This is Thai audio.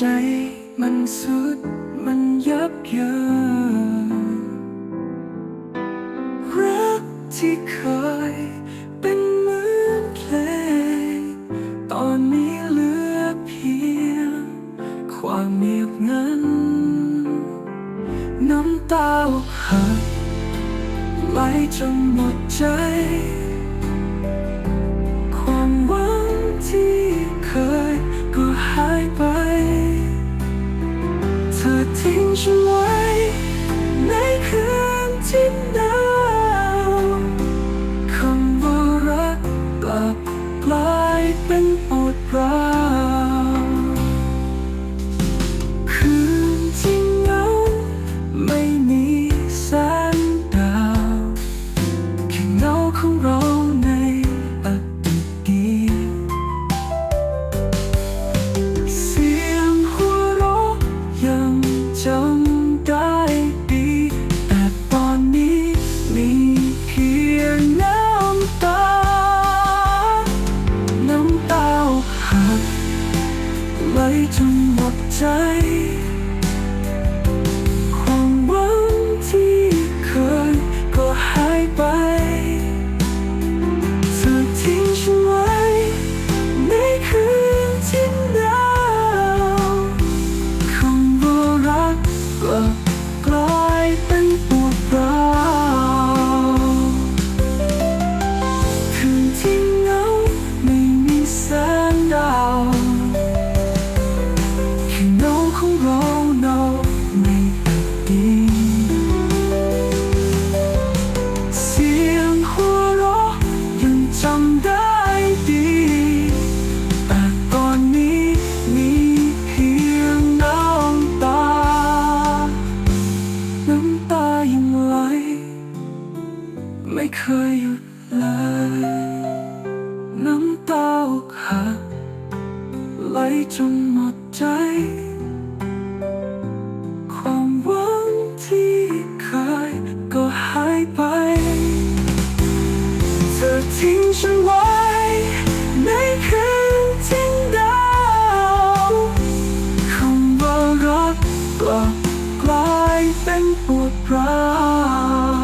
ใจมันสุดมันยับเยินรักที่เคยเป็นเหมือนเพลง ตอนนี้เหลือเพียง ความเงียบงัน น้ำตาหักไหลจนหมดใจ ของเราในอดีตดีเสียงหัวเราะยังจำได้ดี แต่ตอนนี้มีเพียงน้ำตา น้ำตาหักไหลจนหมดใจ ของเราเนาในอดีเสียงหัวเราะยังจำได้ดี แต่ตอนนี้มีเพียงน้ำตา น้ำตายังไหลไม่เคยหยุดเลยน้ำตาอกหักไหลจนหมดใจายไป เธอทิ้งฉันไว้ ในคืนทิ้งดาวคำว่ารักกลับกลายเป็นปวดร้าว